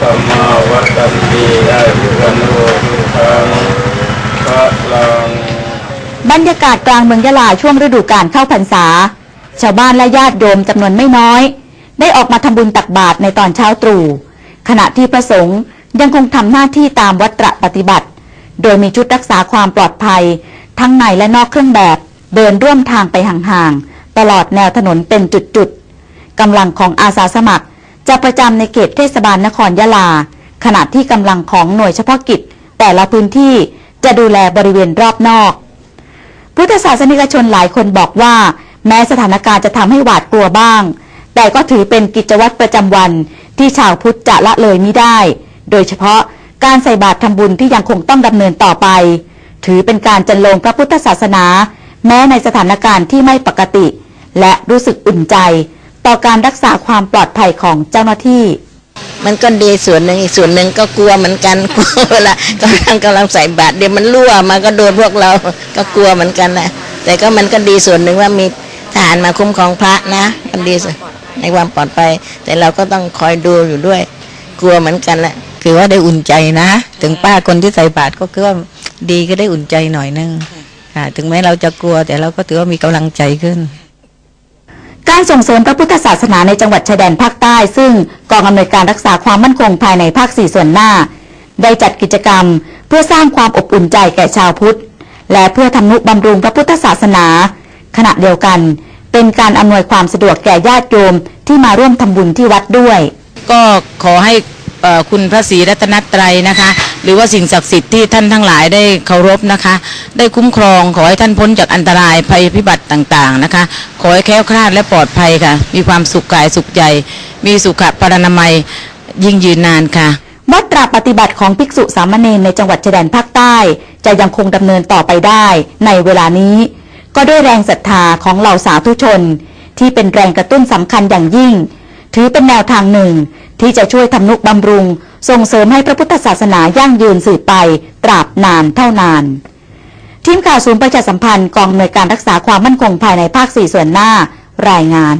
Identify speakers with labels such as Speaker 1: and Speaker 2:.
Speaker 1: สมมาวัตันติอายุวันโอสุขังพระลัง
Speaker 2: บรรยากาศกลางเมืองยะลาช่วงฤดูกาลเข้าพรรษา ชาวบ้านและญาติโยมจำนวนไม่น้อย ได้ออกมาทำบุญตักบาตรในตอนเช้าตรู่ขณะที่พระสงฆ์ยังคงทำหน้าที่ตามวัตรปฏิบัติ โดยมีชุดรักษาความปลอดภัย ทั้งในและนอกเครื่องแบบเดินร่วมทางไปห่างๆตลอดแนวถนนเป็นจุดๆกำลังของอาสาสมัคร จะประจำในเขตเทศบาลนครยะลา ขณะที่กำลังของหน่วยเฉพาะกิจ แต่ละพื้นที่จะดูแลบริเวณรอบนอก พุทธศาสนิกชนหลายคนบอกว่า แม้สถานการณ์จะทำให้หวาดกลัวบ้าง แต่ก็ถือเป็นกิจวัตรประจำวันที่ชาวพุทธจะละเลยไม่ได้ โดยเฉพาะการใส่บาตรทำบุญที่ยังคงต้องดำเนินต่อไป ถือเป็นการจันลงพระพุทธศาสนา แม้ในสถานการณ์ที่ไม่ปกติ และรู้สึกอุ่นใจ ต่อการรักษาความปลอดภัยของเจ้าหน้าที่
Speaker 3: มันก็ดีส่วนหนึ่งอีกส่วนหนึ่งก็กลัวเหมือนกันกลัวเวลากำลังกำลังใส่บาตรเดี๋ยวมันรั่วมาก็โดนพวกเราก็กลัวเหมือนกันนะแต่ก็มันก็ดีส่วนหนึ่งว่ามีทหารมาคุ้มครองพระนะมันดีส่วนในความปลอดภัย แต่เราก็ต้องคอยดูอยู่ด้วย กลัวเหมือนกันแหละ
Speaker 4: คือว่าได้อุ่นใจนะ ถึงป้าคนที่ใส่บาตรก็คือว่าดีก็ได้อุ่นใจหน่อยนึงถึงแม้เราจะกลัวแต่เราก็ถือว่ามีกำลังใจขึ้น
Speaker 2: การส่งเสริมพระพุทธศาสนาในจังหวัดชายแดนภาคใต้ ซึ่งกองอำนวยการรักษาความมั่นคงภายในภาคสี่ส่วนหน้า ได้จัดกิจกรรม เพื่อสร้างความอบอุ่นใจแก่ชาวพุทธ และเพื่อทำนุบำรุงพระพุทธศาสนา ขณะเดียวกัน เป็นการอำนวยความสะดวกแก่ญาติโยมที่มาร่วมทำบุญที่วัดด้วย
Speaker 5: ก็ขอให้ คุณพระศรีรัตนตรัยนะคะ หรือว่าสิ่งศักดิ์สิทธิ์ที่ท่านทั้งหลายได้เคารพนะคะ ได้คุ้มครองขอให้ท่านพ้นจากอันตรายภัยพิบัติต่างๆนะคะ ขอให้แคล้วคลาดและปลอดภัยค่ะ มีความสุขกายสุขใจ มีสุขปรนามัยยิ่งยืนนานค่ะ
Speaker 2: วัดตราปฏิบัติของภิกษุสามเณรในจังหวัดชายแดนภาคใต้ จะยังคงดำเนินต่อไปได้ในเวลานี้ ก็ด้วยแรงศรัทธาของเหล่าสาธุชน ที่เป็นแรงกระตุ้นสำคัญอย่างยิ่ง ถือเป็นแนวทางหนึ่ง ที่จะช่วยทำนุบำรุง ส่งเสริมให้พระพุทธศาสนายั่งยืนสืบไป ตราบนานเท่านาน ทีมข่าวศูนย์ประชาสัมพันธ์กองหน่วยการรักษาความมั่นคงภายในภาคสี่ส่วนหน้า รายงาน